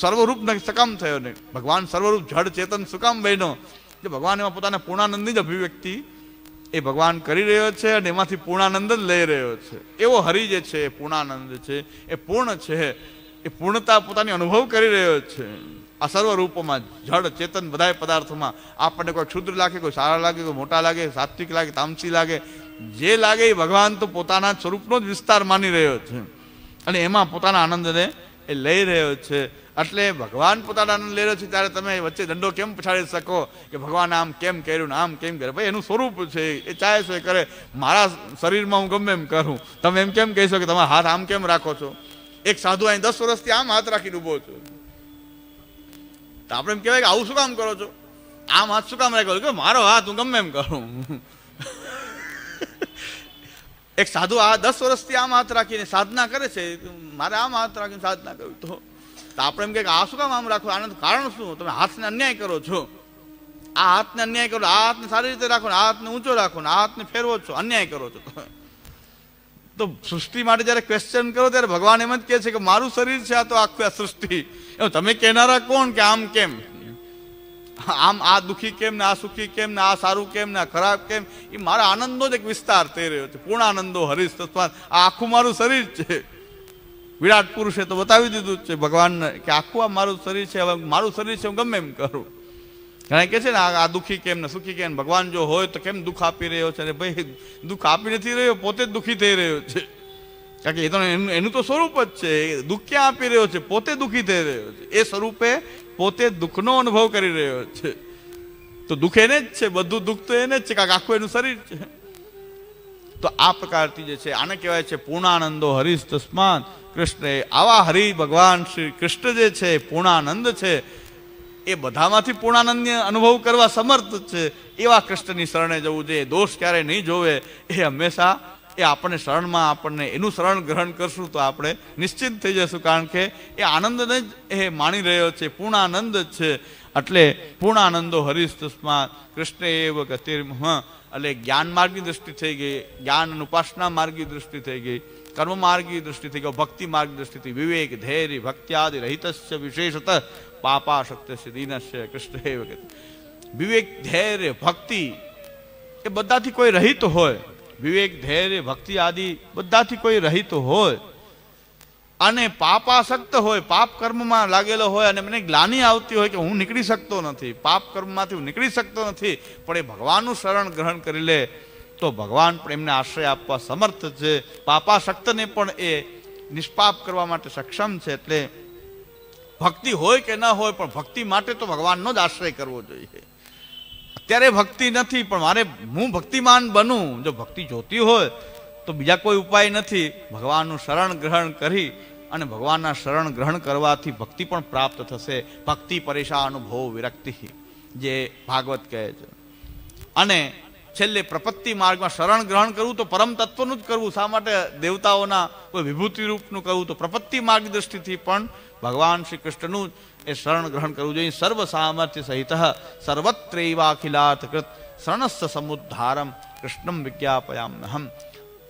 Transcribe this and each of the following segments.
સર્વરૂપ ને સકામ થયો ને. ભગવાન સર્વરૂપ જડ ચેતન સુકામ બન્યો જે ભગવાન એમાં પોતાના પૂર્ણાનંદની જ અભિવ્યક્તિ એ ભગવાન કરી રહ્યો છે અને એમાંથી પૂર્ણાનંદ જ લઈ રહ્યો છે. એવો હરિ જે છે એ પૂર્ણાનંદ છે, એ પૂર્ણ છે, એ પૂર્ણતા પોતાની અનુભવ કરી રહ્યો છે. આ સર્વ રૂપોમાં જડ ચેતન બધા પદાર્થોમાં આપણને કોઈ ક્ષુદ્ર લાગે, કોઈ સારા લાગે, કોઈ મોટા લાગે, સાત્વિક લાગે, તામસી લાગે, જે લાગે એ ભગવાન તો પોતાના સ્વરૂપનો જ વિસ્તાર માની રહ્યો છે. અને એમાં પોતાના આનંદને એ લઈ રહ્યો છે. એટલે ભગવાન પોતાના આનંદ રહ્યો છે, ત્યારે તમે વચ્ચે દંડો કેમ પછાડી શકો? કે ભગવાન આમ કેમ કર્યું આમ કેમ કરે ભાઈ, એનું સ્વરૂપ છે, એ ચાહે છે કરે. મારા શરીરમાં હું ગમે એમ કરું. તમે એમ કેમ કહીશો કે તમે હાથ આમ કેમ રાખો છો? એક સાધુ અહીં દસ વર્ષથી આમ હાથ રાખીને ઊભો છો. તો આપણે એમ કહેવાય કે આવું શું કામ કરો છો? આમ હાથ શું કામ રાખ્યો? કે મારો હાથ હું ગમે એમ કરું. એક સાધુ આ દસ વર્ષથી આમ હાથ રાખીને સાધના કરે છે મારે આમ હાથ રાખીને સાધના કરવી તો. તો આપણે એમ કે આ શું કામ આમ રાખો? આનંદ કારણ શું? તમે હાથને અન્યાય કરો છો. આ હાથને અન્યાય કરો, આ હાથને સારી રીતે રાખો આ હાથને ઊંચો રાખો આ હાથને ફેરવો છો, અન્યાય કરો છો. તો સૃષ્ટિ માટે જ્યારે ક્વેશ્ચન કરો ત્યારે ભગવાન એમ જ કહે છે કે મારું શરીર છે, આ તો આખું આ સૃષ્ટિ. તમે કહેનારા કોણ કે આમ કેમ? આમ આ દુખી કેમ ને, આ સુખી કેમ ને, આ સારું કેમ ને, આ ખરાબ કેમ? એ મારા આનંદનો જ એક વિસ્તાર થઈ રહ્યો છે. પૂર્ણ આનંદો હરીશ તત્વાન, આ આખું મારું શરીર છે. વિરાટ પુરુષે તો બતાવી દીધું છે ભગવાનને કે આખું આ મારું શરીર છે, હવે મારું શરીર છે, હું ગમે એમ કરું. ઘણા કહે છે ને, આ દુઃખી કેમ ને, સુખી કેમ? ભગવાન જો હોય તો કેમ દુઃખ આપી રહ્યો છે? અને ભાઈ, દુઃખ આપી નથી રહ્યો, પોતે જ દુઃખી થઈ રહ્યો છે. કારણ કે એ તો એનું એનું તો સ્વરૂપ જ છે દુઃખ ક્યાં આપી રહ્યો છે? પોતે દુઃખી થઈ રહ્યો છે. એ સ્વરૂપે પોતે દુઃખનો અનુભવ કરી રહ્યો છે. તો દુઃખ એને જ છે, બધું દુઃખ તો એને જ છે કારણ કે આખું એનું શરીર છે. તો આ પ્રકારથી જે છે, આને કહેવાય છે પૂર્ણાનંદો હરીશ તસ્માન કૃષ્ણ. આવા હરિ ભગવાન શ્રી કૃષ્ણ જે છે, પૂર્ણાનંદ છે, એ બધામાંથી પૂર્ણાનંદને અનુભવ કરવા સમર્થ છે. એવા કૃષ્ણની શરણે જવું જોઈએ. દોષ ક્યારે નહીં જોવે. એ હંમેશા એ આપણને શરણમાં આપણને એનું શરણ ગ્રહણ કરશું તો આપણે નિશ્ચિત થઈ જશું. કારણ કે એ આનંદને જ એ માણી રહ્યો છે. પૂર્ણાનંદ જ છે. એટલે પૂર્ણાનંદો હરીશ તસ્મા કૃષ્ણ એવ ગતિર્મહ એટલે જ્ઞાન માર્ગની દૃષ્ટિ થઈ ગઈ, જ્ઞાન અને ઉપાસના માર્ગી દૃષ્ટિ થઈ ગઈ, કર્મ માર્ગી દૃષ્ટિ થઈ ગયો ભક્તિ માર્ગ દૃષ્ટિ થઈ વિવેક, ધૈર્ય, ભક્ત્યાદિ, રહિતસ્ય, વિશેષત, પાપાશક્તસ્ય, દીનસ્ય કૃષ્ણ એ ગતિ. વિવેક, ધૈર્ય, ભક્તિ એ બધાથી કોઈ રહિત હોય. વિવેક, ધૈર્ય, ભક્તિ આદિ બધાથી કોઈ રહિત હોય. અને પાપાસક્ત હોય, પાપ કર્મમાં લાગેલો હોય અને મને ગ્લાની આવતી હોય કે હું નીકળી શકતો નથી, પાપ કર્મમાંથી હું નીકળી શકતો નથી, પણ એ ભગવાનનું શરણ ગ્રહણ કરી લે, તો ભગવાન પણ એમને આશ્રય આપવા સમર્થ છે. પાપાસક્તને પણ એ નિષ્પાપ કરવા માટે સક્ષમ છે, એટલે ભક્તિ હોય કે ન હોય, પણ ભક્તિ માટે તો ભગવાનનો જ આશ્રય કરવો જોઈએ. અત્યારે ભક્તિ નથી, પણ મારે હું ભક્તિમાન બનું. જો ભક્તિ જોતી હોય તો બીજા કોઈ ઉપાય નથી. ભગવાનનું શરણ ગ્રહણ કરી અને ભગવાનના શરણ ગ્રહણ કરવાથી ભક્તિ પણ પ્રાપ્ત થશે. ભક્તિ પરેશા અનુભવ વિરક્તિ, જે ભાગવત કહે છે. અને છેલ્લે પ્રપત્તિ માર્ગમાં શરણ ગ્રહણ કરવું તો પરમ તત્વનું જ કરવું. શા માટે દેવતાઓના કોઈ વિભૂતિ રૂપનું કરવું? તો પ્રપત્તિ માર્ગ દ્રષ્ટિથી પણ ભગવાન શ્રી કૃષ્ણનું એ શરણ ગ્રહણ કરવું જોઈએ. સર્વ સામર્થ્ય સહિત સર્વત્રૈવાખિલાર્થ કૃત શરણસ્થ સમુદ્ધારમ કૃષ્ણમ વિજ્ઞાપયામ્યહમ.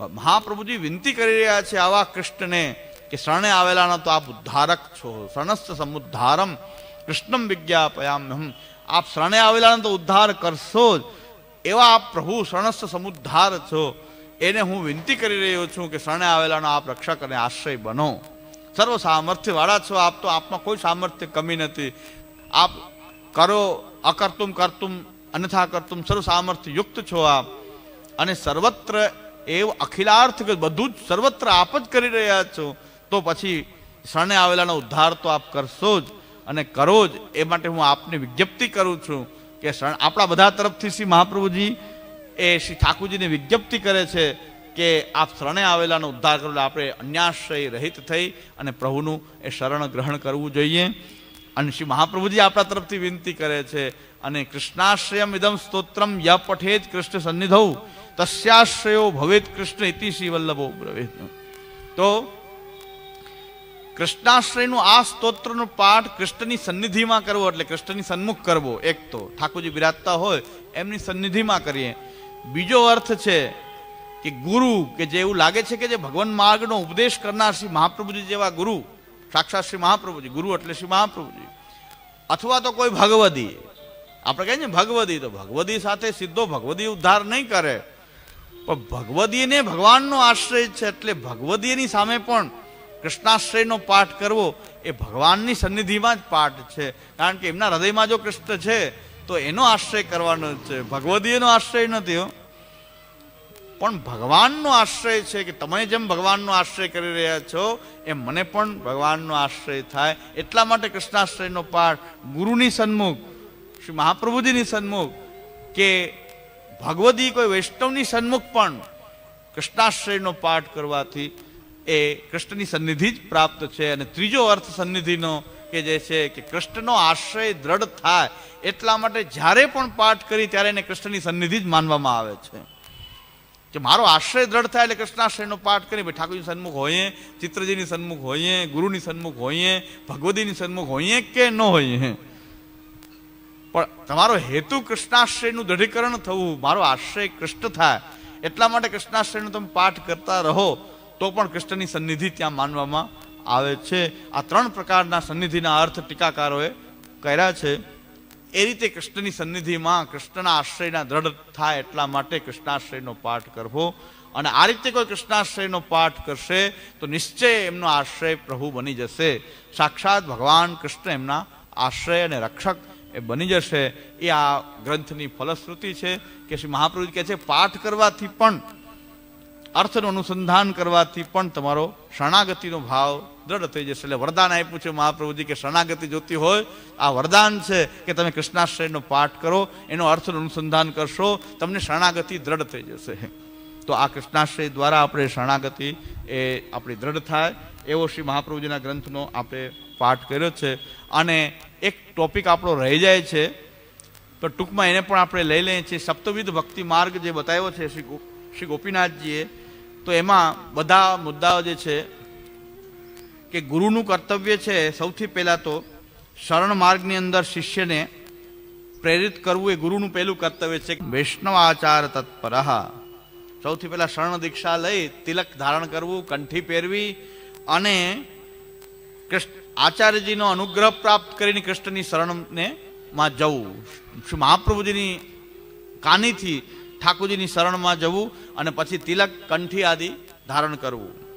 મહાપ્રભુજી વિનંતી કરી રહ્યા છે આવા કૃષ્ણને કે શરણે આવેલાના તો આપ ઉદ્ધારક છો. શરણસ્થ સમુદ્ધારમ કૃષ્ણમ વિજ્ઞાપયામ્યહમ. આપ શરણે આવેલાનો તો ઉદ્ધાર કરશો જ. એવા આપ પ્રભુ શરણસ્થ સમુદ્ધાર છો. એને હું વિનંતી કરી રહ્યો છું કે શરણે આવેલાનો આપ રક્ષક અને આશ્રય બનો. સર્વ સામર્થ્યવાળા છો આપ તો આપમાં કોઈ સામર્થ્ય કમી નથી. આપ કરો, અકર્તુમ, કર્તુમ, અન્યથા કરતું સર્વ સામર્થ્ય યુક્ત છો આપ. અને સર્વત્ર એવું અખિલાર્થ બધું જ સર્વત્ર આપ જ કરી રહ્યા છો, તો પછી શરણે આવેલાનો ઉદ્ધાર તો આપ કરશો જ અને કરો જ. એ માટે હું આપને વિજ્ઞપ્તિ કરું છું કે શરણ આપણા બધા તરફથી શ્રી મહાપ્રભુજી એ શ્રી ઠાકુરજીને વિજ્ઞપ્તિ કરે છે કે આપ શરણે આવેલાનો ઉદ્ધાર કરો આપણે અન્યાશ્રય રહિત થઈ અને પ્રભુનું એ શરણ ગ્રહણ કરવું જોઈએ. અને શ્રી મહાપ્રભુજી આપણા તરફથી વિનંતી કરે છે અને કૃષ્ણાશ્રયમ ઇદમ સ્તોત્રમ ય પઠેત કૃષ્ણ સન્નિધૌ, તસ્યાશ્રયો ભવેત કૃષ્ણ ઇતિ શ્રી વલ્લભો બ્રવેત. તો કૃષ્ણાશ્રયનું આ સ્તોત્રનો પાઠ કૃષ્ણની સન્નિધિમાં કરવો એટલે કૃષ્ણની સન્મુખ કરવો, એક તો. ઠાકોરજી બિરાજતા હોય, એમની સન્નિધિમાં કરીએ. બીજો અર્થ છે કે ગુરુ, કે જે એવું લાગે છે કે જે ભગવાન માર્ગનો ઉપદેશ કરનાર શ્રી મહાપ્રભુજી જેવા ગુરુ સાક્ષાત શ્રી મહાપ્રભુજી, ગુરુ એટલે શ્રી મહાપ્રભુજી. અથવા તો કોઈ ભગવદી. આપણે કહીએ ને ભગવદી, તો ભગવદી સાથે સીધો ભગવદી ઉદ્ધાર નહીં કરે. પણ ભગવદીને ભગવાનનો આશ્રય છે એટલે ભગવદીની સામે પણ કૃષ્ણાશ્રયનો પાઠ કરવો એ ભગવાનની સન્નિધિમાં જ પાઠ છે. કારણ કે એમના હૃદયમાં જો કૃષ્ણ છે, તો એનો આશ્રય કરવાનો છે. ભગવદીનો આશ્રય નથી હો. પણ ભગવાનનો આશ્રય છે કે તમે જેમ ભગવાનનો આશ્રય કરી રહ્યા છો, એમ મને પણ ભગવાનનો આશ્રય થાય. એટલા માટે કૃષ્ણાશ્રયનો પાઠ, ગુરુની સન્મુખ, શ્રી મહાપ્રભુજીની સન્મુખ, કે ભગવદી કોઈ વૈષ્ણવની સન્મુખ પણ કૃષ્ણાશ્રયનો પાઠ કરવાથી એ કૃષ્ણની સન્નિધિ જ પ્રાપ્ત છે. અને ત્રીજો અર્થ સન્નિધિનો કે જે છે કે કૃષ્ણનો આશ્રય દ્રઢ થાય. એટલા માટે જ્યારે પણ પાઠ કરી ત્યારે એને કૃષ્ણની સન્નિધિ જ માનવામાં આવે છે. કે મારો આશ્રય દ્રઢ થાય એટલે કૃષ્ણાશ્રયનો પાઠ કરી ભાઈ ઠાકોરજી સન્મુખ હોઈએ, ચિત્રજીની સન્મુખ હોઈએ, ગુરુની સન્મુખ હોઈએ, ભગવતીની સન્મુખ હોઈએ કે ન હોઈએ. પણ તમારો હેતુ કૃષ્ણાશ્રયનું દૃઢીકરણ થવું, મારો આશ્રય કૃષ્ણ થાય, એટલા માટે કૃષ્ણાશ્રયનો તમે પાઠ કરતા રહો, તો પણ કૃષ્ણની સન્નિધિ ત્યાં માનવામાં આવે છે. આ ત્રણ પ્રકારના સન્નિધિના અર્થ ટીકાકારોએ કર્યા છે. એ રીતે કૃષ્ણની સન્નિધિમાં કૃષ્ણના આશ્રયના દ્રઢ થાય એટલા માટે કૃષ્ણાશ્રયનો પાઠ કરવો. અને આ રીતે કોઈ કૃષ્ણાશ્રયનો પાઠ કરશે તો નિશ્ચય એમનો આશ્રય પ્રભુ બની જશે. સાક્ષાત ભગવાન કૃષ્ણ એમના આશ્રય અને રક્ષક એ બની જશે. એ આ ગ્રંથની ફલશ્રુતિ છે કે શ્રી મહાપ્રભુ કહે છે, પાઠ કરવાથી પણ અર્થનું અનુસંધાન કરવાથી પણ તમારો શરણાગતિનો ભાવ દ્રઢ થઈ જશે. એટલે વરદાન આપ્યું છે મહાપ્રભુજી કે શરણાગતિ જોતી હોય, આ વરદાન છે કે તમે કૃષ્ણાશ્રયનો પાઠ કરો, એનો અર્થનું અનુસંધાન કરશો, તમને શરણાગતિ દ્રઢ થઈ જશે. તો આ કૃષ્ણાશ્રય દ્વારા આપણે શરણાગતિ એ આપણી દ્રઢ થાય. એવો શ્રી મહાપ્રભુજીના ગ્રંથનો આપણે પાઠ કર્યો છે. અને એક ટોપિક આપણો રહી જાય છે. તો ટૂંકમાં એને પણ આપણે લઈ લઈએ છીએ. સપ્તવિધ ભક્તિ માર્ગ જે બતાવ્યો છે શ્રી શ્રી ગોપીનાથજીએ, તો એમાં બધા મુદ્દાઓ જે છે કે ગુરુનું કર્તવ્ય છે સૌથી પહેલાં તો શરણ માર્ગની અંદર શિષ્યને પ્રેરિત કરવું એ ગુરુનું પહેલું કર્તવ્ય છે. વૈષ્ણવ આચાર તત્પર. સૌથી પહેલાં શરણ દીક્ષા લઈ તિલક ધારણ કરવું, કંઠી પહેરવી અને કૃષ્ણ, આચાર્યજીનો અનુગ્રહ પ્રાપ્ત કરીને કૃષ્ણની શરણને માં જવું. મહાપ્રભુજીની કાનીથી ઠાકોરજીની શરણમાં જવું અને પછી તિલક કંઠી આદિ ધારણ કરવું.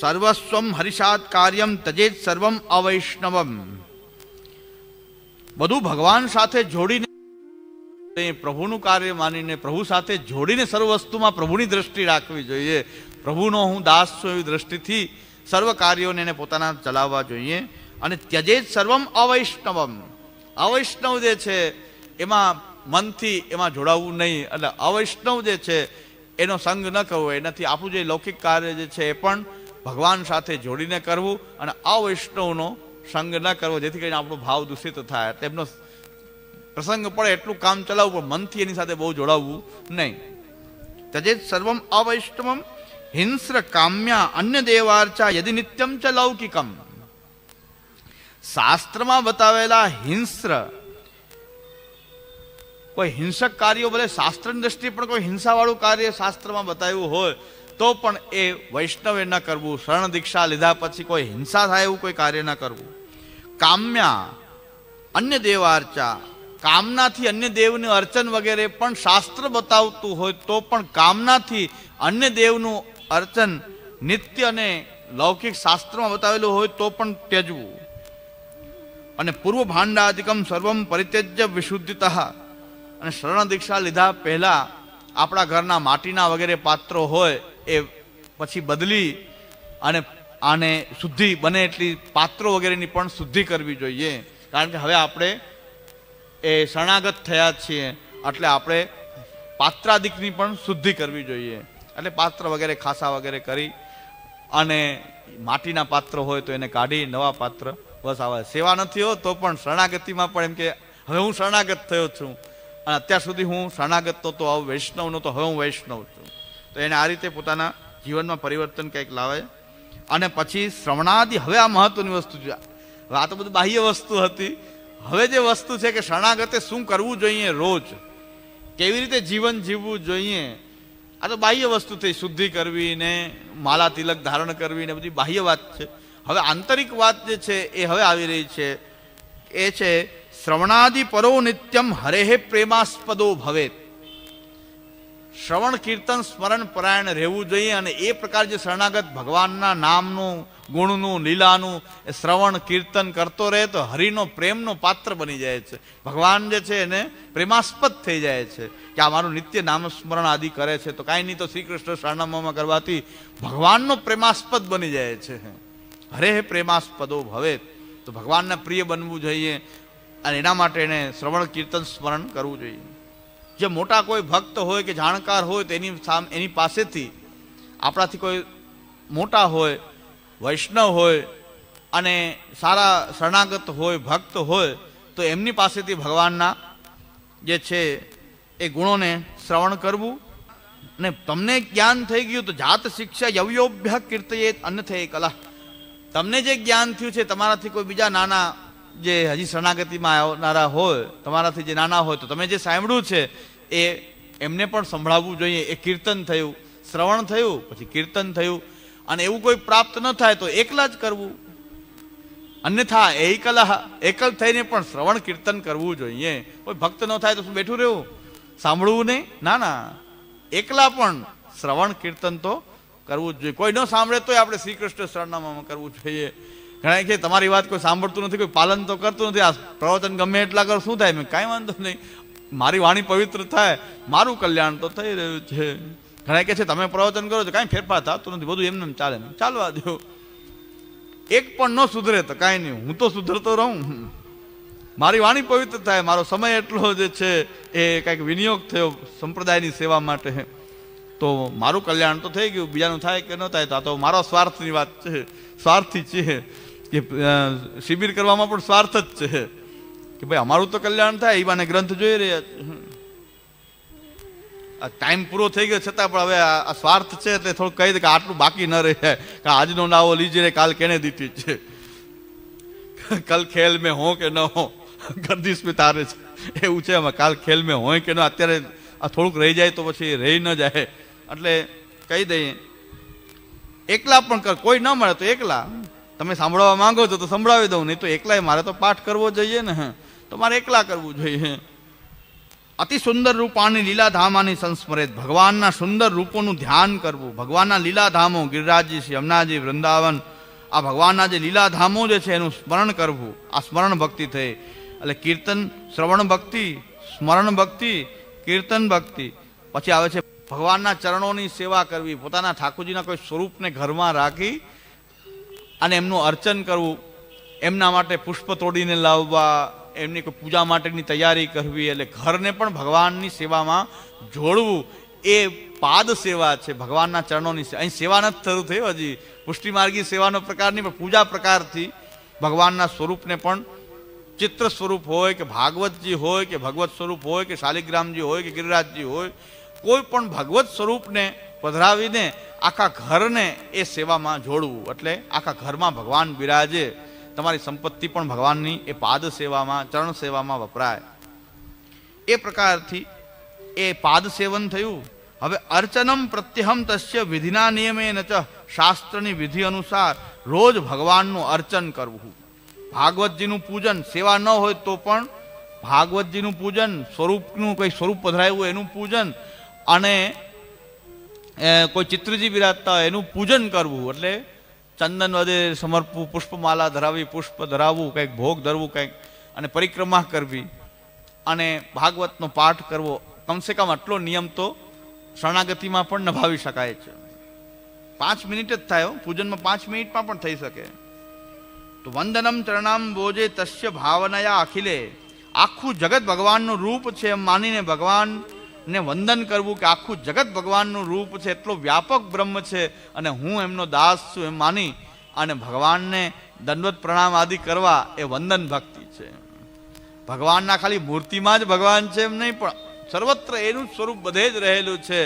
સર્વસ્વમ હરિષાદ કાર્યમ તજેત સર્વમ અવૈષ્ણવમ. બધું ભગવાન સાથે જોડીને પ્રભુનું કાર્ય માનીને પ્રભુ સાથે જોડીને સર્વ વસ્તુમાં પ્રભુની દ્રષ્ટિ રાખવી જોઈએ. પ્રભુનો હું દાસ છું એવી દ્રષ્ટિથી સર્વ કાર્યોને એને પોતાના ચલાવવા જોઈએ. અને ત્યજેત સર્વમ અવૈષ્ણવમ. અવૈષ્ણવ જે છે, એમાં મનથી એમાં જોડાવવું નહીં. એટલે અવૈષ્ણવ જે છે, એનો સંગ ન કરવો, એનાથી આપણું જે લૌકિક કાર્ય જે છે એ પણ ભગવાન સાથે જોડીને કરવું અને અવૈષ્ણવનો સંગ ન કરવો, જેથી કરીને આપણો ભાવ દૂષિત થાય. તેમનો પ્રસંગ પડે એટલું કામ ચલાવવું, પણ મનથી એની સાથે બહુ જોડાવવું નહીં. તજે સર્વમ અવૈષ્ણવમ હિંસ્ર કામ્યા અન્ય દેવાર્ચા યદિ નિત્યમ ચ લૌકિકમ. શાસ્ત્રમાં બતાવેલા હિંસ્ર કોઈ હિંસક કાર્યો ભલે શાસ્ત્રની દ્રષ્ટિએ પણ કોઈ હિંસાવાળું કાર્ય શાસ્ત્રમાં બતાવ્યું હોય, તો પણ એ વૈષ્ણવે ન કરવું, શરણ દીક્ષા લીધા પછી કોઈ હિંસા થાય એવું કોઈ કાર્ય ન કરવું. કામ્યા, અન્ય દેવાર્ચા, કામનાથી અન્ય દેવનું અર્ચન વગેરે પણ શાસ્ત્ર બતાવતું હોય, તો પણ કામનાથી અન્ય દેવનું અર્ચન નિત્ય અને લૌકિક શાસ્ત્રમાં બતાવેલું હોય, તો પણ ત્યજવું. અને પૂર્વ ભાંડાધિકમ સર્વમ પરિત્યજ્ય વિશુદ્ધિત. અને શરણ દીક્ષા લીધા પહેલા આપણા ઘરના માટીના વગેરે પાત્રો હોય એ પછી બદલી અને આને શુદ્ધિ બને એટલી પાત્રો વગેરેની પણ શુદ્ધિ કરવી જોઈએ. કારણ કે હવે આપણે એ શરણાગત થયા છીએ, એટલે આપણે પાત્રાદિકની પણ શુદ્ધિ કરવી જોઈએ. એટલે પાત્ર વગેરે ખાસા વગેરે કરી અને માટીના પાત્ર હોય તો એને કાઢી, નવા પાત્ર. વસાવે સેવા નથી હો તો પણ શરણાગતિમાં પણ એમ કે હવે હું શરણાગત થયો છું. અને અત્યાર સુધી હું શરણાગત તો તો હવે વૈષ્ણવ નહોતો હવે હું વૈષ્ણવ છું. તો એને આ રીતે પોતાના જીવનમાં પરિવર્તન કંઈક લાવે. અને પછી શ્રવણાદિ હવે આ મહત્વની વસ્તુ છે. આ તો બધું બાહ્ય વસ્તુ હતી. હવે જે વસ્તુ છે કે શરણાગતે શું કરવું જોઈએ રોજ? કેવી રીતે જીવન જીવવું જોઈએ? આ તો બાહ્ય વસ્તુ થઈ, શુદ્ધિ કરવી ને માલા તિલક ધારણ કરવી ને બધી બાહ્ય વાત છે. હવે આંતરિક વાત જે છે એ હવે આવી રહી છે. એ છે શ્રવણાદિ પરો નિત્યમ હરેહે પ્રેમાસ્પદો ભવેત. શ્રવણ, કીર્તન, સ્મરણ, પરાયણ રહેવું જોઈએ અને એ પ્રકાર જે શરણાગત ભગવાનના નામનું, ગુણનું, લીલાનું એ શ્રવણ, કીર્તન કરતો રહે તો હરિનો, પ્રેમનો પાત્ર બની જાય છે. ભગવાન જે છે એને પ્રેમાસ્પદ થઈ જાય છે કે આ મારું નિત્ય નામસ્મરણ આદિ કરે છે તો કાંઈ નહીં તો શ્રી કૃષ્ણ શરણામાં કરવાથી ભગવાનનો પ્રેમાસ્પદ બની જાય છે. હરે હે પ્રેમાસ્પદો ભવે તો ભગવાનના પ્રિય બનવું જોઈએ. અને એના માટે એને શ્રવણ કીર્તન સ્મરણ કરવું જોઈએ. જે મોટા કોઈ ભક્ત હોય કે જાણકાર હોય તો એની સામ, એની પાસેથી આપણાથી કોઈ મોટા હોય, વૈષ્ણવ હોય અને સારા શરણાગત હોય, ભક્ત હોય તો એમની પાસેથી ભગવાનના જે છે એ ગુણોને શ્રવણ કરવું. ને તમને જ્ઞાન થઈ ગયું તો જાત શિક્ષા યવ્યોભ્ય કીર્તયે અન્યથે કલા તમને જે જ્ઞાન થયું છે, તમારાથી કોઈ બીજા નાના જે હજી શરણાગતિમાં આવનારા હોય, તમારાથી જે નાના હોય, તો તમે જે સાંભળ્યું છે, એ એમને પણ સંભળાવવું જોઈએ. એ કીર્તન થયું, શ્રવણ થયું, પછી કીર્તન થયું, અને એવું કોઈ પ્રાપ્ત ન થાય તો એકલા જ કરવું. અન્યથા એકલા એકલ થઈને પણ શ્રવણ, કીર્તન કરવું જોઈએ. કોઈ ભક્ત ન થાય તો શું બેઠું રહેવું? સાંભળવું નહીં? ના ના. એકલા પણ શ્રવણ, કીર્તન તો કરવું જ જોઈએ. કોઈ ન સાંભળે તોય આપણે શ્રી કૃષ્ણ શરણામાં કરવું જોઈએ. ઘણા કે તમારી વાત કોઈ સાંભળતું નથી, કોઈ પાલન તો કરતું નથી. આ પ્રવચન ગમે એટલા કર, શું થાય? મેં કાંઈ વાંધો નહીં. મારી વાણી પવિત્ર થાય. મારું કલ્યાણ તો થઈ રહ્યું છે. ઘણા કે છે, તમે પ્રવચન કરો છો. કાંઈ ફેરફાર થતું નથી. બધું એમને એમ ચાલે ચાલવા દો. એક પણ ન સુધરે તો કાંઈ નહીં. હું તો સુધરતો રહું. મારી વાણી પવિત્ર થાય. મારો સમય એટલો જે છે, એ કંઈક વિનિયોગ થયો સંપ્રદાયની સેવા માટે. તો મારું કલ્યાણ તો થઈ ગયું. બીજાનું થાય કે ન થાય, તો આ તો મારો સ્વાર્થની વાત છે. સ્વાર્થી છે. કે શિબિર કરવામાં પણ સ્વાર્થ જ છે. કે ભાઈ, અમારું તો કલ્યાણ થાય, એ બાને ગ્રંથ જોઈ રહ્યા આ ટાઈમ પૂરો થઈ ગયો, છતાં પણ હવે આ સ્વાર્થ છે એટલે થોડુંક કહી દે કે આટલું બાકી ન રહે. કે આજનો નાવો લીજે કાલ કેને દીધી છે? કલ ખેલ મેં હો કે ન હો? ગર્દીશ મેં તારે છે? એવું છે એમાં કાલ ખેલ મેં હોય કે ન, અત્યારે આ થોડુંક રહી જાય તો પછી રહી ન જાય. એટલે કહી દઈએ, એકલા પણ કોઈ ન મળે તો એકલા. તમે સાંભળવા માંગો છો તો સંભળાવી દઉં, નહીં તો એકલાય મારે તો પાઠ કરવો જોઈએ ને તો મારે એકલા કરવું જોઈએ અતિ સુંદર રૂપાની લીલાધામાની સંસ્મરિત, ભગવાનના સુંદર રૂપોનું ધ્યાન કરવું. ભગવાનના લીલાધામો, ગિરિરાજજી યમુનાજી, વૃંદાવન, આ ભગવાનના જે લીલાધામો જે છે એનું સ્મરણ કરવું. આ સ્મરણ ભક્તિ થઈ. એટલે કીર્તન, શ્રવણ ભક્તિ, સ્મરણ ભક્તિ, કીર્તન ભક્તિ. પછી આવે છે ભગવાનના ચરણોની સેવા કરવી. પોતાના ઠાકોરજીના કોઈ સ્વરૂપને ઘરમાં રાખી અને એમનું અર્ચન કરવું, એમના માટે પુષ્પ તોડીને લાવવા, એમની કોઈ પૂજા માટેની તૈયારી કરવી, એટલે ઘરને પણ ભગવાનની સેવામાં જોડવું, એ પાદ સેવા છે, ભગવાનના ચરણોની અહીં સેવા નથી શરૂ થયું હજી. પુષ્ટિમાર્ગી સેવાનો પ્રકાર નહીં, પણ પૂજા પ્રકારથી ભગવાનના સ્વરૂપને પણ ચિત્ર સ્વરૂપ હોય કે ભાગવતજી હોય, કે ભગવત સ્વરૂપ હોય, કે શાલિગ્રામજી હોય, કે ગિરિરાજજી હોય કોઈ પણ ભગવત સ્વરૂપને પધરાવીને આખા ઘરને એ સેવામાં જોડવું. એટલે આખા ઘરમાં ભગવાન બિરાજે, તમારી સંપત્તિ પણ ભગવાનની એ પાદ સેવામાં, ચરણ સેવામાં વપરાય. એ પ્રકારથી એ પાદ સેવન થયું. હવે અર્ચનમ પ્રત્યહમ તસ્ય વિધિના નિયમે ન શાસ્ત્રની વિધિ અનુસાર રોજ ભગવાનનું અર્ચન કરવું. ભાગવતજીનું પૂજન સેવા ન હોય તો પણ ભાગવતજીનું પૂજન સ્વરૂપનું કંઈ સ્વરૂપ પધરાયું એનું પૂજન અને કોઈ ચિત્રજી બિરાજતા એનું પૂજન કરવું, એટલે ચંદન વધે સમર્પવું પુષ્પમાલા ધરાવી, પુષ્પ ધરાવવું, કંઈક ભોગ ધરવું કંઈક, અને પરિક્રમા કરવી. અને ભાગવતનો પાઠ કરવો, કમસે કમ આટલો નિયમ તો શરણાગતિમાં પણ નભાવી શકાય છે. પાંચ મિનિટ જ થાય પૂજનમાં પાંચ મિનિટમાં પણ થઈ શકે. તો વંદનમ ચરણામ બોજે તસ્ય ભાવનયા અખિલે. આખું જગત ભગવાનનું રૂપ છે એમ માનીને ભગવાનને વંદન કરવું કે આખું જગત ભગવાનનું રૂપ છે, એટલો વ્યાપક બ્રહ્મ છે અને હું એમનો દાસ છું એમ માની અને ભગવાનને દંડવત પ્રણામ આદિ કરવા એ વંદન ભક્તિ છે. ભગવાનના ખાલી મૂર્તિમાં જ ભગવાન છે એમ નહીં, પણ સર્વત્ર એનું સ્વરૂપ બધે જ રહેલું છે.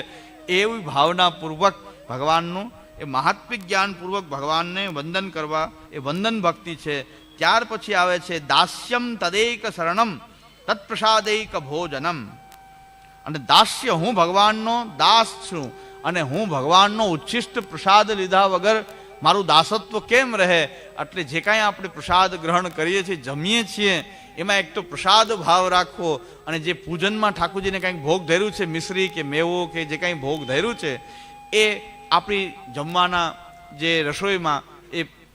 એવી ભાવનાપૂર્વક ભગવાનનું, એ મહાત્મિક જ્ઞાનપૂર્વક ભગવાનને વંદન કરવા એ વંદન ભક્તિ છે. ત્યાર પછી આવે છે દાસ્યમ તદેક શરણમ, તત્પ્રસાદૈક ભોજનમ. અને દાસ્ય હું ભગવાનનો દાસ છું અને હું ભગવાનનો ઉચ્છિષ્ટ પ્રસાદ લીધા વગર મારું દાસત્વ કેમ રહે? એટલે જે કાંઈ આપણે પ્રસાદ ગ્રહણ કરીએ છીએ, જમીએ છીએ, એમાં એક તો પ્રસાદ ભાવ રાખવો અને જે પૂજનમાં ઠાકોરજીને કાંઈક ભોગ ધર્યું છે, મિશ્રી કે મેવો કે જે કાંઈ ભોગ ધર્યું છે, એ આપણી જમવાના જે રસોઈમાં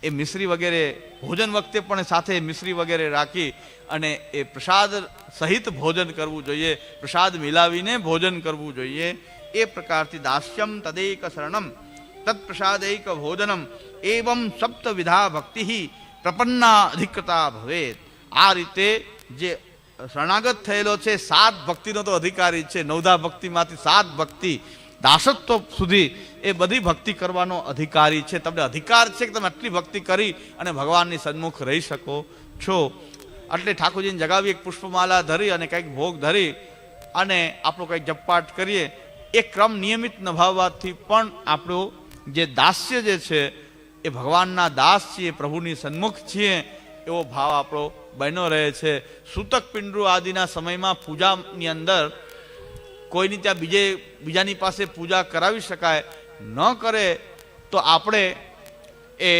એ મિશ્રી વગેરે ભોજન વખતે પણ સાથે મિશ્રી વગેરે રાખી અને એ પ્રસાદ સહિત ભોજન કરવું જોઈએ. પ્રસાદ મિલાવીને ભોજન કરવું જોઈએ. એ પ્રકારથી દાસ્યમ તદેક શરણમ, તત્પ્રસાદૈક ભોજનમ, એવમ સપ્તવિધા ભક્તિ પ્રપન્ના અધિકતા ભવેત. આ રીતે જે શરણાગત થયેલો છે, સાત ભક્તિનો તો અધિકારી છે. નવધા ભક્તિમાંથી સાત ભક્તિ દાસત્વ સુધી એ બધી ભક્તિ કરવાનો અધિકારી છે. તમને અધિકાર છે કે તમે આટલી ભક્તિ કરી અને ભગવાનની સન્મુખ રહી શકો છો? એટલે ઠાકોરજીને જગાવી, એક પુષ્પમાલા ધરી અને કંઈક ભોગ ધરી અને આપણો કંઈક જપપાટ કરીએ. એ ક્રમ નિયમિત નભાવવાથી પણ આપણું જે દાસ્ય જે છે, એ ભગવાનના દાસ છીએ, પ્રભુની સન્મુખ છીએ, એવો ભાવ આપણો બન્યો રહે છે. સૂતક પિંડુ આદિના સમયમાં પૂજાની અંદર કોઈની ત્યાં બીજે, બીજાની પાસે પૂજા કરાવી શકાય, ન કરે, તો આપણે એ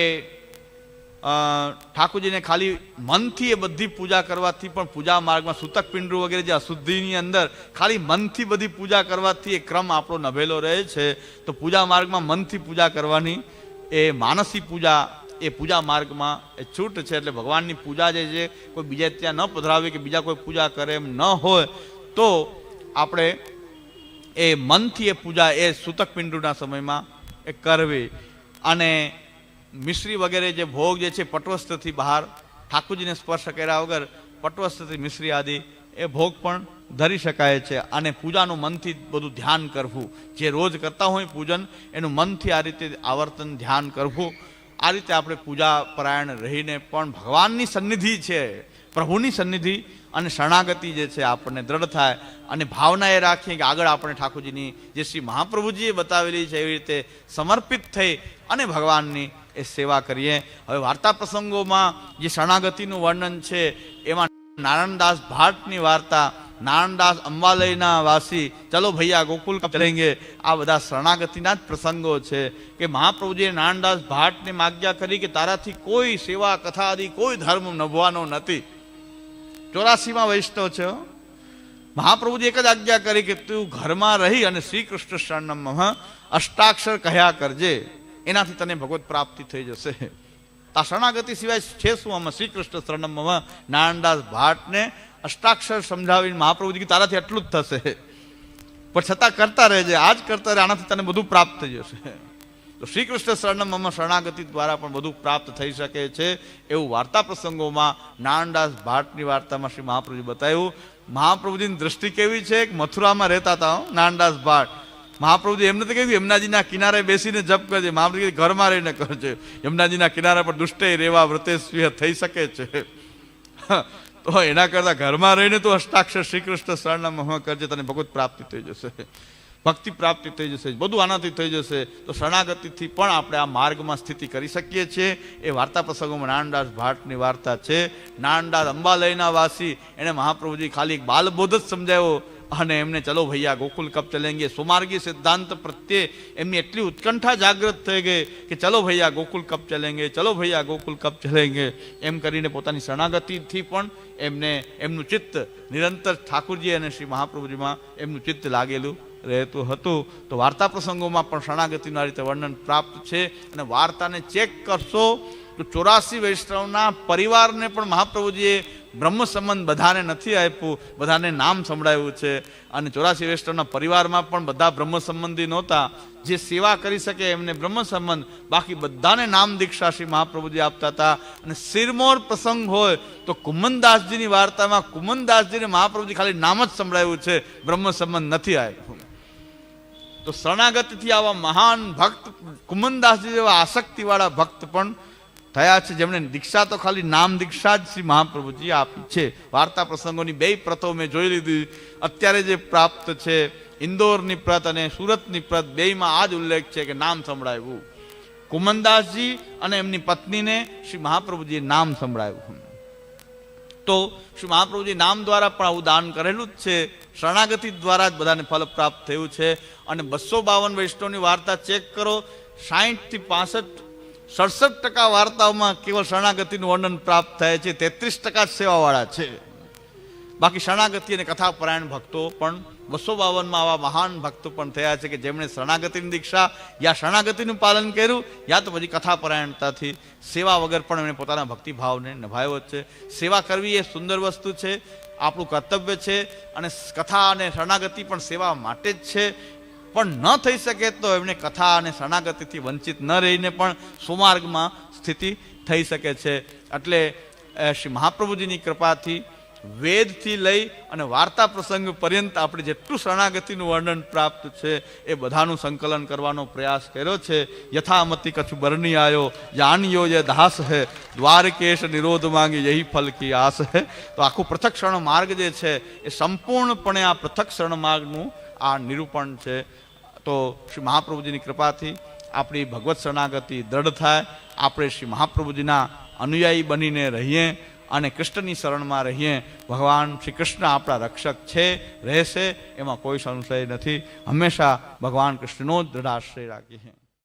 ઠાકોરજીને ખાલી મનથી એ બધી પૂજા કરવાથી પણ પૂજા માર્ગમાં સૂતક પિંડુ વગેરે જે અશુદ્ધિની અંદર ખાલી મનથી બધી પૂજા કરવાથી એ ક્રમ આપણો નભેલો રહે છે. તો પૂજા માર્ગમાં મનથી પૂજા કરવાની, એ માનસી પૂજા, એ પૂજા માર્ગમાં એ છૂટ છે. એટલે ભગવાનની પૂજા જે છે, કોઈ બીજે ત્યાં ન પધરાવે કે બીજા કોઈ પૂજા કરે એમ ન હોય, તો આપણે એ મનથી એ પૂજા એ સૂતક પિંડુના સમયમાં એ કરવી. અને મિશ્રી વગેરે જે ભોગ જે છે પટવસ્ત્રથી બહાર, ઠાકોરજીને સ્પર્શ કર્યા વગર પટવસ્ત્રથી મિશ્રી આદિ એ ભોગ પણ ધરી શકાય છે. અને પૂજાનું મનથી બધું ધ્યાન કરવું. જે રોજ કરતા હોય પૂજન, એનું મનથી આ રીતે આવર્તન ધ્યાન કરવું. આ રીતે આપણે પૂજા પરાયણ રહીને પણ ભગવાનની સન્નિધિ છે, પ્રભુની સન્નિધિ અને શરણાગતિ જે છે આપણને દ્રઢ થાય અને ભાવના એ રાખીએ કે આગળ આપણે ઠાકોરજીની જે શ્રી મહાપ્રભુજીએ બતાવેલી છે એવી રીતે સમર્પિત થઈ અને ભગવાનની એ સેવા કરીએ. હવે વાર્તા પ્રસંગોમાં જે શરણાગતિનું વર્ણન છે, એમાં નારાયણદાસ ભાટની વાર્તા, નારાયણદાસ અંબાલયના વાસી, ચલો ભૈયા ગોકુલ ચલેંગે આ બધા શરણાગતિના જ પ્રસંગો છે કે મહાપ્રભુજીએ નારાયણદાસ ભાટને માગ્યા કરી કે તારાથી કોઈ સેવા કથા આદિ કોઈ ધર્મ નભવાનો નથી. ચોરાસીમાં વૈષ્ણવ છે. મહાપ્રભુજી એક જ આજ્ઞા કરી કે તું ઘરમાં રહી અને શ્રી કૃષ્ણ શરણમ અષ્ટાક્ષર કહ્યા કરજે. એનાથી તને ભગવત પ્રાપ્તિ થઈ જશે. આ શરણાગતિ સિવાય છે શું આમાં? શ્રી કૃષ્ણ શરણમ નારાયણદાસ ભાટને અષ્ટાક્ષર સમજાવીને મહાપ્રભુજી તારાથી એટલું જ થશે. પણ છતાં કરતા રહેજે. આજ કરતા રહે, આનાથી તને બધું પ્રાપ્ત થઈ જશે. તો શ્રી કૃષ્ણ શરણમમાં શરણાગતિ દ્વારા પણ બધું પ્રાપ્ત થઈ શકે છે એવું વાર્તા પ્રસંગોમાં નારાયણદાસ ભાટની વાર્તામાં શ્રી મહાપ્રભુજી બતાવ્યું. મહાપ્રભુજીની દ્રષ્ટિ કેવી છે? કે મથુરામાં રહેતા હતા નારાયણદાસ ભાટ. મહાપ્રભુજી એમને તો કહ્યું યમુનાજીના કિનારે બેસીને જપ કરજે. મહાપ્રભુજી ઘરમાં રહીને કરજે. યમુનાજીના કિનારા પર દુષ્ટે રેવા વ્રતેશ્વી થઈ શકે છે. તો એના કરતાં ઘરમાં રહીને તો અષ્ટાક્ષર શ્રી કૃષ્ણ શરણમ કરજે, તને ભગવત પ્રાપ્તિ થઈ જશે. ભક્તિ પ્રાપ્તિ થઈ જશે, બધું આનાથી થઈ જશે, તો શરણાગતિથી પણ આપણે આ માર્ગમાં સ્થિતિ કરી શકીએ છીએ. એ વાર્તા પ્રસંગોમાં નાનદાસ ભાટની વાર્તા છે. નાનદાસ અંબાલયના વાસી, એણે મહાપ્રભુજી ખાલી બાલબોધ જ સમજાવ્યો અને એમને, ચલો ભૈયા, ગોકુલ કપ ચલેંગે. સુમાર્ગી સિદ્ધાંત પ્રત્યે એમની એટલી ઉત્કંઠા જાગૃત થઈ ગઈ કે, ચલો ભૈયા, ગોકુલ કપ ચલેંગે, ચલો ભૈયા, ગોકુલ કપ ચલેંગે. એમ કરીને પોતાની શરણાગતિથી પણ એમને, એમનું ચિત્ત નિરંતર ઠાકુરજી અને શ્રી મહાપ્રભુજીમાં એમનું ચિત્ત લાગેલું. રહેતું હતું, તો વાર્તા પ્રસંગોમાં પણ શરણાગતિનું રીતે વર્ણન પ્રાપ્ત છે. અને વાર્તાને ચેક કરશો તો ચોરાસી વૈષ્ણવના પરિવારને પણ મહાપ્રભુજીએ બ્રહ્મ સંબંધ બધાને નથી આપ્યું, બધાને નામ સંભળાયું છે. અને ચોરાસી વૈષ્ણવના પરિવારમાં પણ બધા બ્રહ્મ સંબંધી નહોતા. જે સેવા કરી શકે એમને બ્રહ્મ સંબંધ બાકી બધાને નામ દીક્ષા શ્રી મહાપ્રભુજી આપતા હતા. અને સિરમોર પ્રસંગ હોય તો કુમનદાસજીની વાર્તામાં કુમનદાસજીને મહાપ્રભુજી ખાલી નામ જ સંભળાયું છે બ્રહ્મ સંબંધ નથી આપ્યું. તો શરણાગતથી આવા મહાન ભક્ત કુમનદાસજી જેવા આસક્તિવાળા ભક્ત પણ થયા છે. જેમણે દીક્ષા તો ખાલી નામ દીક્ષા જ શ્રી મહાપ્રભુજી આપી છે. વાર્તા પ્રસંગોની બે પ્રતો મેં જોઈ લીધી. અત્યારે જે પ્રાપ્ત છે, ઇન્દોરની પ્રત અને સુરતની પ્રત, બેયમાં આ જ ઉલ્લેખ છે કે નામ સંભળાવ્યું કુમનદાસજી અને એમની પત્નીને શ્રી મહાપ્રભુજીએ નામ સંભળાવ્યું તો શ્રી મહાપ્રભુજી નામ દ્વારા પણ આવું દાન કરેલું જ છે. શરણાગતિ દ્વારા જ બધાને ફલ પ્રાપ્ત થયું છે. અને બસો બાવન વૈષ્ણવની વાર્તા ચેક કરો. સાહીઠથી પાસઠ, સડસઠ ટકા વાર્તાઓમાં કેવળ શરણાગતિનું વર્ણન પ્રાપ્ત થાય છે. તેત્રીસ ટકા સેવાવાળા છે. બાકી શરણાગતિ અને કથાપરાયણ ભક્તો પણ બસો બાવનમાં આવા મહાન ભક્તો પણ થયા છે કે જેમણે શરણાગતિની દીક્ષા યા શરણાગતિનું પાલન કર્યું, યા તો પછી કથાપરાયણતાથી. સેવા વગર પણ એમણે પોતાના ભક્તિભાવને નિભાવ્યો છે. સેવા કરવી એ સુંદર વસ્તુ છે, આપણું કર્તવ્ય છે અને કથા અને શરણાગતિ પણ સેવા માટે જ છે. પણ ન થઈ શકે તો એમને કથા અને શરણાગતિથી વંચિત ન રહીને પણ સુમાર્ગમાં સ્થિતિ થઈ શકે છે. એટલે શ્રી મહાપ્રભુજીની કૃપાથી વેદથી લઈ અને વાર્તા પ્રસંગ પર્યંત આપણે જેટલું શરણાગતિનું વર્ણન પ્રાપ્ત છે, એ બધાનું સંકલન કરવાનો પ્રયાસ કર્યો છે. યથામતિ કચ્છ બરણી આયો, જાણ્યો જે દાસ હે. દ્વારકેશ નિરોધ માંગી યહી ફલ કી આસ હે. તો આખું પૃથક માર્ગ જે છે, એ સંપૂર્ણપણે આ પૃથક માર્ગનું આ નિરૂપણ છે. તો શ્રી મહાપ્રભુજીની કૃપાથી આપણી ભગવત શરણાગતિ દ્રઢ થાય. આપણે શ્રી મહાપ્રભુજીના અનુયાયી બનીને રહીએ. અને કૃષ્ણની શરણમાં રહીએ. ભગવાન શ્રી કૃષ્ણ આપણા રક્ષક છે, રહેશે, એમાં કોઈ સંશય નથી. હંમેશા ભગવાન કૃષ્ણનો જ દૃઢાશ્રય રાખીએ.